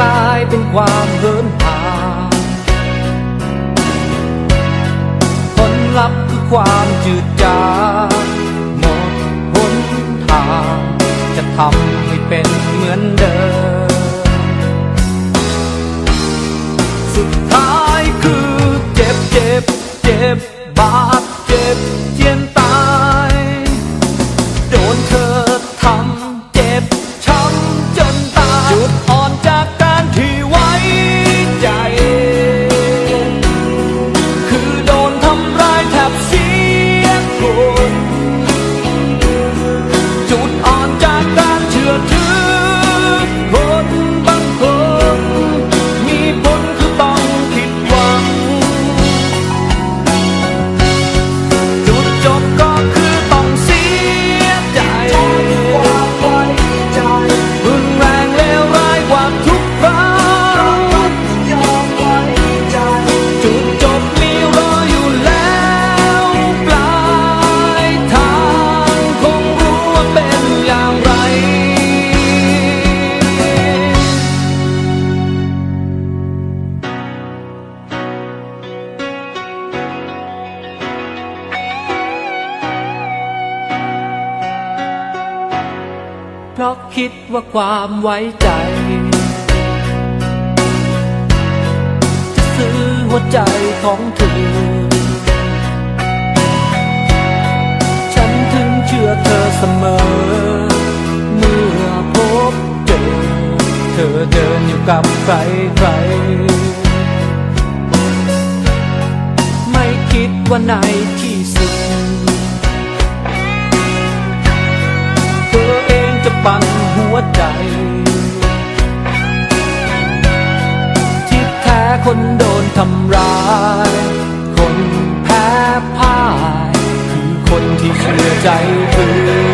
ลายเป็นความเหินห่างผลลัพธ์คือความจืดจางหมดหนทาง จะทำให้เป็นเหมือนเดิม เพราะคิดว่าความไว้ใจ จะซื้อหัวใจของเธอ ฉันถึงเชื่อเธอเสมอ เมื่อพบเจอ เธอเดินอยู่กับใครใครไม่คิดว่าในที่สุด เองจะปั่นหัวใจ ที่แท้คนโดนทำร้าย คนแพ้พ่าย คือคนที่เชื่อใจเธอ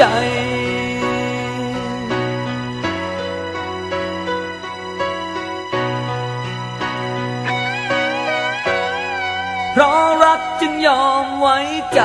ใจเพราะรักจึงยอมไว้ใจ